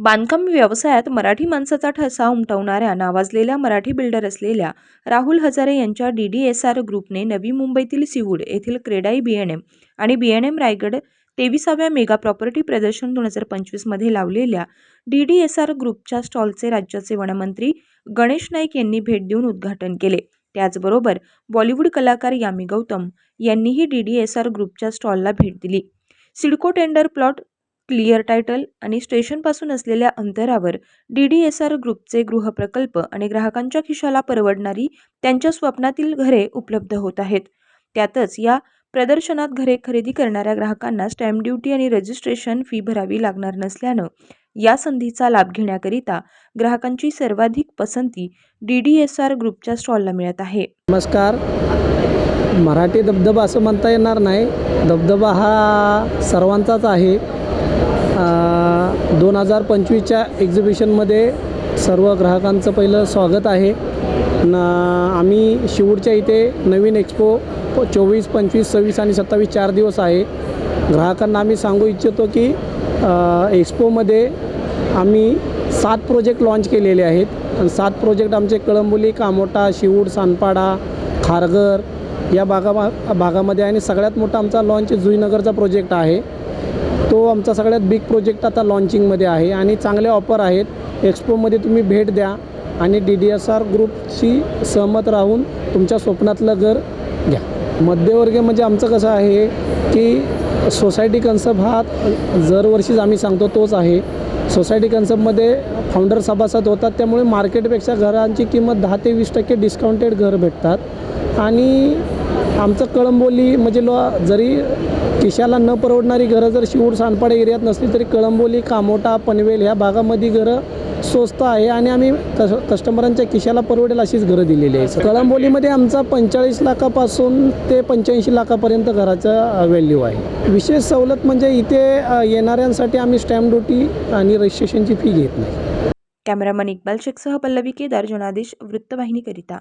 बांधकाम व्यवसायात मराठी माणसाचा ठसा उमटवणाऱ्या नावाजलेल्या मराठी बिल्डर असलेल्या राहुल हजारे यांच्या डी डी एस आर ग्रुपने नवी मुंबईतील सिवूड येथील क्रेडाई बी एन एम आणि बी एन एम रायगड तेविसाव्या मेगा प्रॉपर्टी प्रदर्शन दोन हजार पंचवीसमध्ये लावलेल्या डी डी एस आर ग्रुपच्या स्टॉलचे राज्याचे वनमंत्री गणेश नाईक यांनी भेट देऊन उद्घाटन केले. त्याचबरोबर बॉलिवूड कलाकार यामी गौतम यांनीही डी डी एस आर ग्रुपच्या स्टॉलला भेट दिली. CIDCO tender plot clear title आणि स्टेशनपासून असलेल्या अंतरावर डी डी एस आर ग्रुपचे गृहप्रकल्प आणि ग्राहकांच्या खिशाला परवडणारी त्यांच्या स्वप्नातील घरे उपलब्ध होत आहेत. त्यातच या प्रदर्शनात घरे खरेदी करणाऱ्या ग्राहकांना स्टॅम्प ड्युटी आणि रजिस्ट्रेशन फी भरावी लागणार नसल्यानं या संधीचा लाभ घेण्याकरिता ग्राहकांची सर्वाधिक पसंती डी डी एस आर ग्रुपच्या स्टॉलला मिळत आहे. नमस्कार. मराठी धबधबा असं म्हणता येणार नाही. धबधबा हा सर्वांचाच आहे. दोन हजार पंचवीसच्या एक्झिबिशनमध्ये सर्व ग्राहकांचं पहिलं स्वागत आहे. न आम्ही शिवूरच्या इथे नवीन एक्सपो चोवीस पंचवीस सव्वीस आणि सत्तावीस चार दिवस आहे. ग्राहकांना आम्ही सांगू इच्छितो की एक्सपोमध्ये आम्ही सात प्रोजेक्ट लॉन्च केलेले आहेत. आणि सात प्रोजेक्ट आमचे कळंबोली कामोटा शिवूड सानपाडा खारघर या भागा भागामध्ये आणि सगळ्यात मोठा आमचा लॉन्च जुईनगरचा प्रोजेक्ट आहे. तो आमचा सगळ्यात बिग प्रोजेक्ट आता लॉन्चिंगमध्ये आहे आणि चांगले ऑफर आहेत. एक्सपोमध्ये तुम्ही भेट द्या आणि डी डी एस आर ग्रुपशी सहमत राहून तुमच्या स्वप्नातलं घर घ्या. मध्यवर्गीय म्हणजे आमचं कसं आहे की सोसायटी कन्सेप्ट हा दरवर्षीच आम्ही सांगतो तोच आहे. सोसायटी कन्सेप्टमध्ये फाउंडर सभासद होतात त्यामुळे मार्केटपेक्षा घरांची किंमत दहा ते वीस टक्के डिस्काउंटेड घर भेटतात. आणि आमचं कळंबोली म्हणजे लो जरी खिशाला न परवडणारी घरं जर शिवूर सानपाडे एरियात नसली तरी कळंबोली कामोटा पनवेल ह्या भागामध्ये घरं स्वस्त आहे आणि आम्ही कस कस्टमरांच्या खिशाला परवडेल अशीच घरं दिलेली आहे कळंबोलीमध्ये आमचा पंचेचाळीस लाखापासून ते पंच्याऐंशी लाखापर्यंत घराचा व्हॅल्यू आहे. विशेष सवलत म्हणजे इथे येणाऱ्यांसाठी आम्ही स्टॅम्प ड्युटी आणि रजिस्ट्रेशनची फी घेत नाही. कॅमेरामन इक्बाल शेखसह पल्लवी केदार जनादेश वृत्तवाहिनीकरिता.